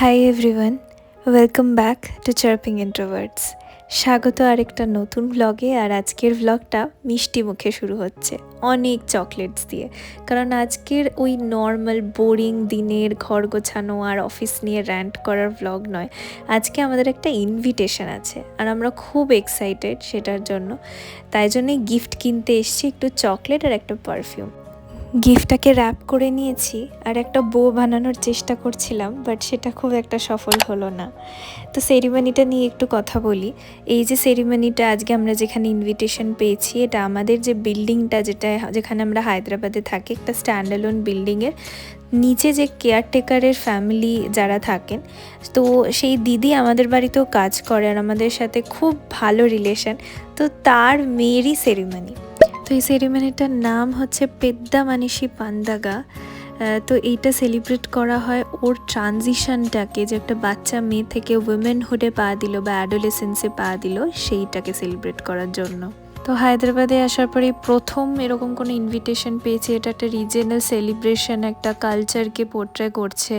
Hi everyone welcome back to chirping introverts স্বাগত আরেকটা নতুন ভ্লগে আর আজকের ভ্লগটা মিষ্টি মুখে শুরু হচ্ছে। অনেক চকলেটস দিয়ে। কারণ আজকের ওই নর্মাল বোরিং দিনের ঘর গোছানো আর অফিস নিয়ে র্যান্ট করার ভ্লগ নয়। আজকে আমাদের একটা ইনভিটেশন আছে, আর আমরা খুব এক্সাইটেড সেটার জন্য। তাই জন্যই গিফট কিনতে এসছি একটু চকলেট আর একটা পারফিউম গিফটটাকে র্যাপ করে নিয়েছি আর একটা বো বানানোর চেষ্টা করছিলাম বাট সেটা খুব একটা সফল হলো না। তো সেরিমনিটা নিয়ে একটু কথা বলি। এই যে সেরিমনিটা আজকে আমরা যেখানে ইনভিটেশন পেয়েছি, এটা আমাদের যে বিল্ডিংটা যেটা, যেখানে আমরা হায়দ্রাবাদে থাকি, একটা স্ট্যান্ডালোন বিল্ডিংয়ের নিচে যে কেয়ারটেকারের ফ্যামিলি যারা থাকেন, তো সেই দিদি আমাদের বাড়িতেও কাজ করে আর আমাদের সাথে খুব ভালো রিলেশন তো তার মেয়েরই সেরিমনি তো এই সেরিমনিটার নাম হচ্ছে পেদ্দা মানিসি পান্দাগা তো এইটা সেলিব্রেট করা হয় ওর ট্রানজিশনটাকে যে একটা বাচ্চা মেয়ে থেকে উইমেনহুডে পা দিল বা অ্যাডোলেসেন্সে পা দিল, সেইটাকে সেলিব্রেট করার জন্য। তো হায়দ্রাবাদে আসার পরে প্রথম এরকম কোনো ইনভিটেশন পেয়েছি। এটা একটা রিজনাল সেলিব্রেশন একটা কালচারকে পোর্ট্রে করছে।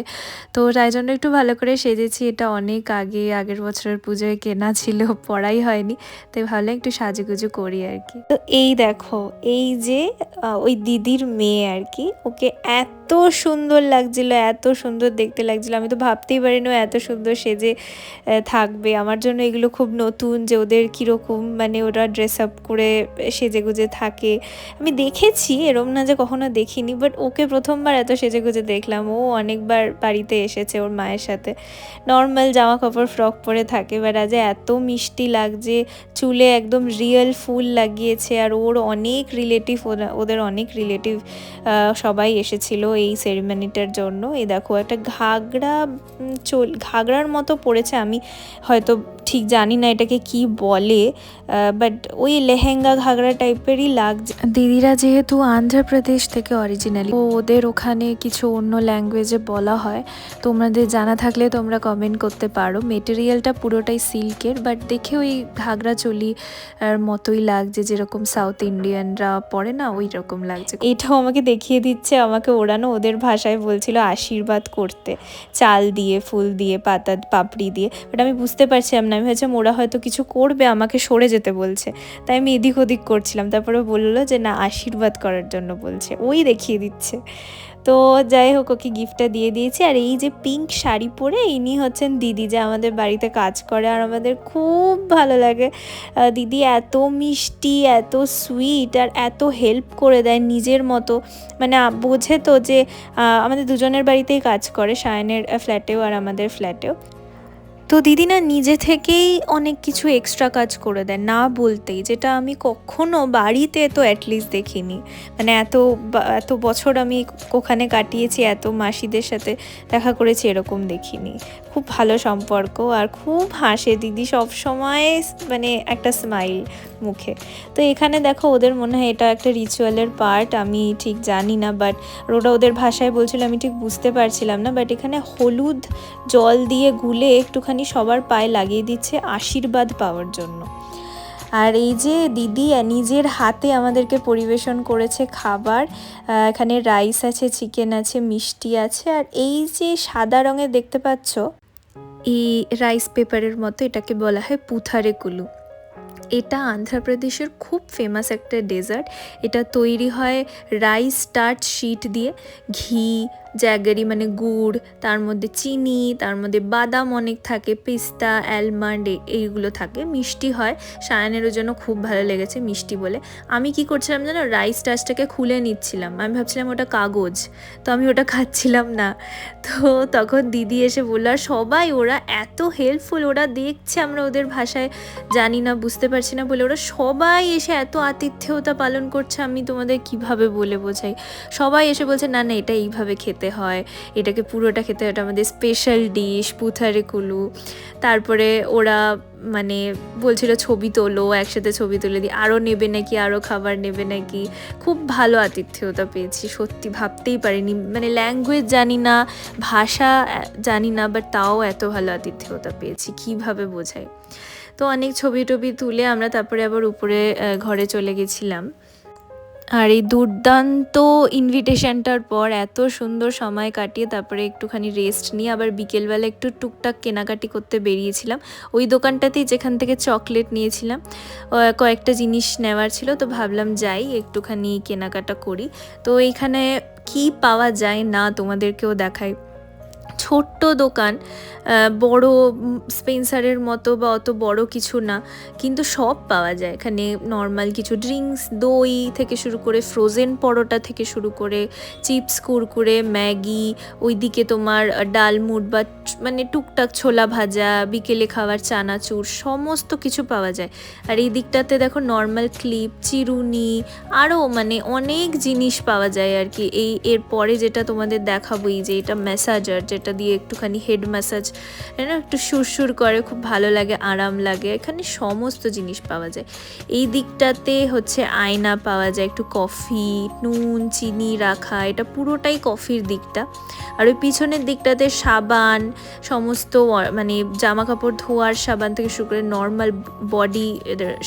তো তাই জন্য একটু ভালো করে সেজেছি। এটা অনেক আগে, আগের বছরের পুজোয় কেনা ছিল, পড়াই হয়নি। তাই ভালো একটু সাজুগুজু করি আর কি। তো এই দেখো, এই যে ওই দিদির মেয়ে আর কি, ওকে এত সুন্দর লাগছিল, এত সুন্দর দেখতে লাগছিল। আমি তো ভাবতেই পারিনি এত সুন্দর সেজে থাকবে। আমার জন্য এগুলো খুব নতুন যে ওদের কীরকম মানে ওরা ড্রেস আপ করে করে সেজে গুজে থাকে। আমি দেখেছি, এরম না যে কখনো দেখিনি বাট ওকে প্রথমবার এত সেজে গুজে দেখলাম। ও অনেকবার বাড়িতে এসেছে ওর মায়ের সাথে। নর্মাল জামা কাপড় ফ্রক পরে থাকে বাট আজ এত মিষ্টি লাগছে, চুলে একদম রিয়েল ফুল লাগিয়েছে, আর ওর অনেক রিলেটিভ ওদের অনেক রিলেটিভ সবাই এসেছিল এই সেরিমনিটার জন্য। এই দেখো, একটা ঘাগড়া চল, ঘাগড়ার মতো পড়েছে। আমি হয়তো ঠিক জানি না এটাকে কি বলে বাট ওই লেহেঙ্গা ঘাগরা টাইপেরই লাগছে। দিদিরা যেহেতু আন্ধ্রপ্রদেশ থেকে অরিজিনালি ওদের ওখানে কিছু অন্য ল্যাঙ্গুয়েজে বলা হয়। তোমাদের জানা থাকলে তোমরা কমেন্ট করতে পারো। মেটেরিয়ালটা পুরোটাই সিল্কের বাট দেখে ওই ঘাগরা চলি আর মতোই লাগছে যেরকম সাউথ ইন্ডিয়ানরা পরে না ওই রকম লাগছে। এটাও আমাকে দেখিয়ে দিচ্ছে আমাকে ওড়ানো ওদের ভাষায় বলছিল আশীর্বাদ করতে। চাল দিয়ে ফুল দিয়ে পাতা পাপড়ি দিয়ে বাট আমি বুঝতে পারছিলাম না আমি ভেবেছিলাম ওরা হয়তো কিছু করবে, আমাকে সরে যেতে বলছে। তাই আমি এদিক ওদিক করছিলাম। তারপরে বলল যে, না, আশীর্বাদ করার জন্য বলছে। ওই দেখিয়ে দিচ্ছে। তো যাই হোক, ওকে গিফটটা দিয়ে দিয়েছি। আর এই যে পিঙ্ক শাড়ি পরে ইনি হচ্ছেন দিদি, যে আমাদের বাড়িতে কাজ করে আর আমাদের খুব ভালো লাগে। দিদি এত মিষ্টি, এত সুইট আর এত হেল্প করে দেয় নিজের মতো। মানে বোঝে তো যে আমাদের দুজনের বাড়িতেই কাজ করে, সায়নের ফ্ল্যাটেও আর আমাদের ফ্ল্যাটেও তো দিদি না নিজে থেকেই অনেক কিছু এক্সট্রা কাজ করে দেয় না বলতেই, যেটা আমি কখনো বাড়িতে তো অ্যাটলিস্ট দেখিনি। মানে এত এত বছর আমি ওখানে কাটিয়েছি, এত মাসিদের সাথে দেখা করেছি, এরকম দেখিনি। খুব ভালো সম্পর্ক আর খুব হাসে। দিদি সব সময় মানে একটা স্মাইল মুখে। তো এখানে দেখো, ওদের মনে হয় এটা একটা রিচুয়ালের পার্ট আমি ঠিক জানি না বাট ওটা ওদের ভাষায় বলছিল, আমি ঠিক বুঝতে পারছিলাম না বাট এখানে হলুদ জল দিয়ে গুলে একটুখানি সবার পায়ে লাগিয়ে দিচ্ছে আশীর্বাদ পাওয়ার জন্য। আর এই যে দিদি নিজের হাতে আমাদেরকে পরিবেশন করেছে খাবার এখানে রাইস আছে, চিকেন আছে, মিষ্টি আছে, আর এই যে সাদা রঙের দেখতে পাচ্ছ, এই রাইস পেপারের মতো এটাকে বলা হয় পুথারে কুলু। এটা আন্ধ্রপ্রদেশের খুব ফেমাস একটা ডেজার্ট এটা তৈরি হয় রাইস স্টার্ট শিট দিয়ে, ঘি জ্যাগারি মানে গুড়, তার মধ্যে চিনি, তার মধ্যে বাদাম অনেক থাকে, পিস্তা, অ্যালমন্ড এইগুলো থাকে, মিষ্টি হয়। সায়ানেরও জন্য খুব ভালো লেগেছে মিষ্টি বলে। আমি কি করছিলাম জানো রাইস টাচটাকে খুলে নিচ্ছিলাম। আমি ভাবছিলাম ওটা কাগজ, তো আমি ওটা খাচ্ছিলাম না। তো তখন দিদি এসে বলল, আর সবাই ওরা এত হেল্পফুল ওরা দেখছে আমরা ওদের ভাষায়, জানি না, বুঝতে পারছি না বলে ওরা সবাই এসে এত আতিথ্যতা পালন করছে, আমি তোমাদের কীভাবে বলে বোঝাই? সবাই এসে বলছে, না না, এটা এইভাবে খেতে খেতে হয়। এটাকে পুরোটা খেতে হয়। এটা আমাদের স্পেশাল ডিশ পুথারে কুলু। তারপরে ওরা মানে বলছিল ছবি তোলো, একসাথে ছবি তুলে দিই আরও নেবে নাকি আরও খাবার নেবে নাকি। খুব ভালো আতিথ্যতা পেয়েছি। সত্যি ভাবতেই পারিনি। মানে ল্যাঙ্গুয়েজ জানি না, ভাষা জানি না বাট তাও এত ভালো আতিথ্যতা পেয়েছি। কীভাবে বোঝায়? তো অনেক ছবি টবি তুলে আমরা তারপরে আবার উপরে ঘরে চলে গেছিলাম। আর এই দুর্দান্ত ইনভিটেশনটার পর এত সুন্দর সময় কাটিয়ে তারপরে একটুখানি রেস্ট নিয়ে আবার বিকেলবেলা একটু টুকটাক কেনাকাটি করতে বেরিয়েছিলাম। ওই দোকানটাতেই যেখান থেকে চকলেট নিয়েছিলাম কয়েকটা জিনিস নেওয়ার ছিল, তো ভাবলাম যাই, একটুখানি কেনাকাটা করি। তো এইখানে কি পাওয়া যায় না তোমাদেরকেও দেখাই। ছোট্ট দোকান বড় স্পেন্সারের মতো বা অত বড় কিছু না, কিন্তু সব পাওয়া যায়। এখানে নর্মাল কিছু ড্রিঙ্কস, দই থেকে শুরু করে ফ্রোজেন পরোটা থেকে শুরু করে চিপস, কুরকুরে, ম্যাগি, ওইদিকে তোমার ডালমুট বা মানে টুকটাক ছোলা ভাজা, বিকেলে খাওয়ার চানাচুর, সমস্ত কিছু পাওয়া যায়। আর এই দিকটাতে দেখো নর্মাল ক্লিপ, চিরুনি আরও মানে অনেক জিনিস পাওয়া যায় আর কি। এই এর পরে যেটা তোমাদের দেখাবোই যে এটা ম্যাসাজার, যেটা দিয়ে একটুখানি হেড ম্যাসাজ না একটু সুরসুর করে, খুব ভালো লাগে, আরাম লাগে, এখানে সমস্ত জিনিস পাওয়া যায়। এই দিকটাতে হচ্ছে আয়না পাওয়া যায়, একটু কফি নুন, চিনি রাখা, এটা পুরোটাই কফির দিকটা। আর ওই পিছনের দিকটাতে সাবান, সমস্ত মানে জামা কাপড় ধোয়ার সাবান থেকে শুরু করে নর্মাল বডি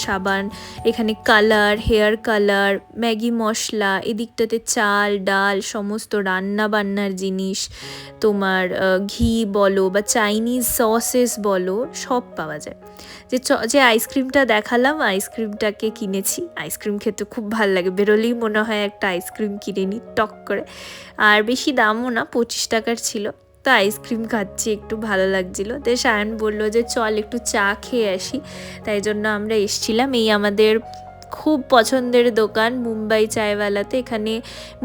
সাবান, এখানে colour hair colour Maggi masala, এদিকটাতে চাল, ডাল, সমস্ত রান্না বান্নার জিনিস, তোমার ঘি বলো বা চাইনিজ সসেস বলো, সব পাওয়া যায়। যে যে আইসক্রিমটা দেখালাম, আইসক্রিমটাকে কিনেছি। আইসক্রিম খেতে খুব ভালো লাগে। বেরোলেই মনে হয় একটা আইসক্রিম কিনে নিই টক করে। আর বেশি দামও না, পঁচিশ টাকার ছিল। তো আইসক্রিম খাচ্ছি, একটু ভালো লাগছিল। তো সায়ন বলল যে, চল একটু চা খেয়ে আসি। তাই জন্য আমরা এসছিলাম। এই আমাদের খুব পছন্দের দোকান মুম্বাই চায়ওয়ালাতে। এখানে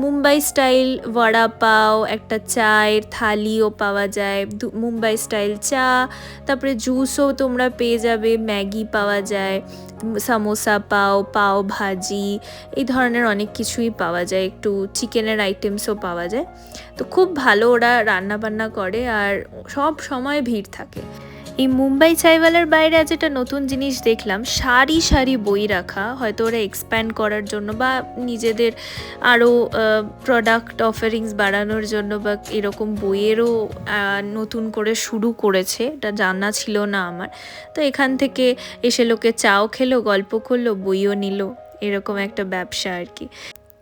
মুম্বাই স্টাইল বড়া পাও, একটা চায়ের থালিও পাওয়া যায় মুম্বাই স্টাইল চা, তারপরে জুসও তোমরা পেয়ে যাবে, ম্যাগি পাওয়া যায় সামোসা পাও পাও ভাজি, এই ধরনের অনেক কিছুই পাওয়া যায়, একটু চিকেনের আইটেমসও পাওয়া যায়। তো খুব ভালো ওরা রান্না বান্না করে আর সব সময় ভিড় থাকে। এই মুম্বাই চাইওয়ালার বাইরে আজ একটা নতুন জিনিস দেখলাম। সারি সারি বই রাখা। হয়তো ওরা এক্সপ্যান্ড করার জন্য বা নিজেদের আরও প্রোডাক্ট অফারিংস বাড়ানোর জন্য বা এরকম বইয়েরও নতুন করে শুরু করেছে। এটা জানা ছিল না আমার। তো এখান থেকে এসে লোকে চাও খেলো, গল্প করল, বইও নিল। এরকম একটা ব্যবসা আর কি।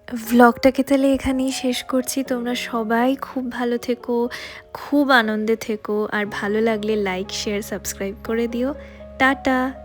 ভ্লগটাকে তাহলে এখানেই শেষ করছি। তোমরা সবাই খুব ভালো থেকো, খুব আনন্দে থেকো, আর ভালো লাগলে লাইক শেয়ার সাবস্ক্রাইব করে দিও। টাটা!